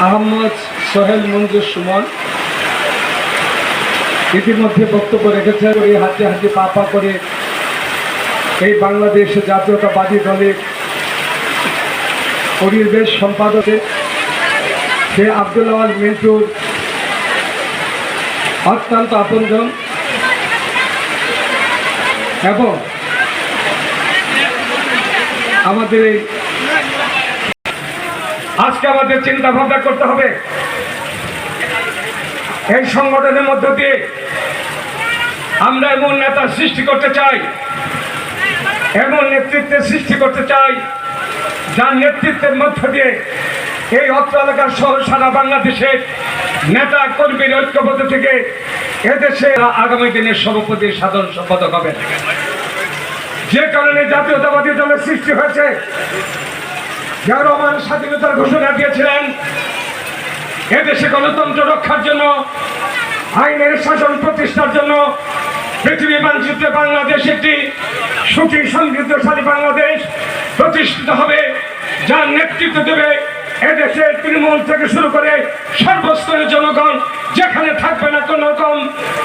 আহমদ সোহেল মঞ্জুর সুমন। ইতিমধ্যে বক্তব্য রেখেছে ওই হাতে হাতে পা পা করে এই বাংলাদেশ জাতীয়তাবাদী দলের পরিবেশ সম্পাদকের সে আব্দুল্লাহ মিন্টুর অত্যন্ত আপনজন এবং আমাদের এই আজকে আমাদের চিন্তা ভাবনা করতে হবে। এই সংগঠনের মধ্য দিয়ে আমরা এমন নেতা সৃষ্টি করতে চাই, এমন নেতৃত্বের সৃষ্টি করতে চাই, যার নেতৃত্বের মধ্য দিয়ে এই অত্র এলাকার সহ সারা বাংলাদেশের নেতা কর্মীর ঐক্যবদ্ধ থেকে এদেশে আগামী দিনের সভাপতি সাধারণ সম্পাদক হবেন। যে কারণে জাতীয়তাবাদী দলের সৃষ্টি হয়েছে জিয়া রহমান স্বাধীনতার ঘোষণা দিয়েছিলেন। এদেশে গণতন্ত্র রক্ষার জন্য, আইনের শাসন প্রতিষ্ঠার জন্য পৃথিবী মানচিত্রে বাংলাদেশ একটি সুখী, সমৃদ্ধশালী বাংলাদেশ প্রতিষ্ঠিত হবে, যার নেতৃত্ব দেবে এদেশের তৃণমূল থেকে শুরু করে সর্বস্তরের জনগণ। যেখানে থাকবে না কোন রকম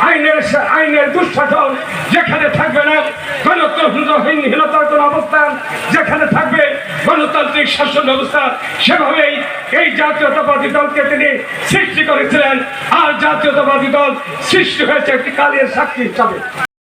আইনের আইনের দুঃশাসন, যেখানে থাকবে না গণতন্ত্রহীনতার কোন অবস্থান শাসন ব্যবস্থা সেভাবেই এই জাতীয়তাবাদী দলকে তিনি সৃষ্টি করেছিলেন। আর জাতীয়তাবাদী দল সৃষ্টি হয়েছে একটি কালের সাক্ষী হিসাবে।